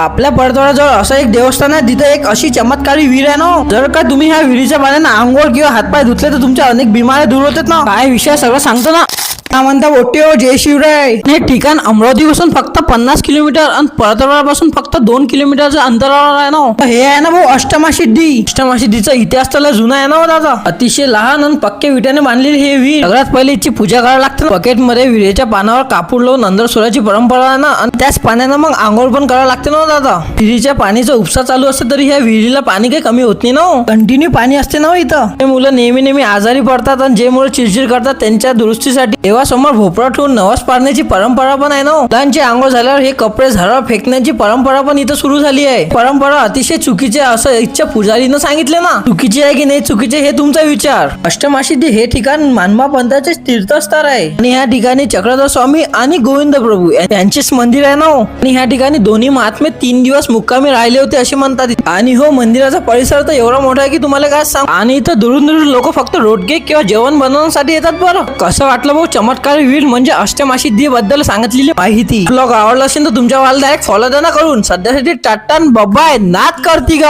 आपल्या परतवाड्याजवळ असं एक देवस्थान आहे. तिथे एक अशी चमत्कारी विहीर आहे ना. जर का तुम्ही ह्या विहिरीच्या पाण्यानं आंघोळ किंवा हातपाय धुतले तर तुमच्या अनेक बिमाऱ्या दूर होतात ना. काय विषय सगळं सांगतो ना. काय म्हणता मोठे हो जय शिवराय. हे ठिकाण अमरावतीपासून फक्त पन्नास किलोमीटर आणि परतवाड्यापासून फक्त दोन किलोमीटरच्या अंतरावर आहे ना हे. आहे ना भाऊ अष्टमा सिद्धी. अष्टमा सिद्धीचा इतिहास त्याला जुना आहे ना हो दादा. अतिशय लहान आणि पक्के विट्याने बांधलेली हे विहीर. सगळ्यात पहिले हिची पूजा करावी लागते बकेटमध्ये विहिरीच्या पानावर कापूर लावून अंदर सोडायची परंपरा आहे ना. आणि त्याच पाण्यानं मग आंघोळ पण करावं लागते ना हो दादा. विहिरीच्या पाणीचा उपसा चालू असते तरी ह्या विहिरीला पाणी काही कमी होत नाही ना कंटिन्यू पाणी असते ना हो इथं. हे मुलं नेहमी नेहमी आजारी पडतात आणि जे मुलं चिडचिड करतात त्यांच्या दुरुस्तीसाठी. देवासमोर भोपळा ठेवून नवस पाडण्याची परंपरा पण आहे ना हो. मुलांची आंघोळ झाल्यावर हे कपडे झाडावर फेकण्याची परंपरा पण इथं सुरू झाली आहे. परंपरा अतिशय चुकीची आहे असं इच्छा पुजारीनं सांगितले ना. चुकीची आहे की नाही चुकीचे हे तुमचा विचार. अष्टमाशी हे ठिकाण मानवा पंथाचे तीर्थस्थान आहे. आणि ह्या ठिकाणी चक्रधर स्वामी आणि गोविंद प्रभू यांचेच मंदिर आहे ना हो. आणि ह्या ठिकाणी दोन्ही महात्मे तीन दिवस मुक्कामी राहिले होते असे म्हणतात. आणि हो मंदिराचा परिसर तर एवढा मोठा आहे की तुम्हाला काय सांग? आणि इथं दुरून दुरून लोक फक्त रोडगे किंवा जेवण बनवण्यासाठी येतात बरं. कसं वाटलं भाऊ? चमत्कारी वीर म्हणजे अष्टमाशी दे बद्दल सांगितलेली माहिती. ब्लॉग आवडला असेल तर तुमच्या वालदा एक फॉलो ना करून. सध्यासाठी टाटा बबाय नाद करती का?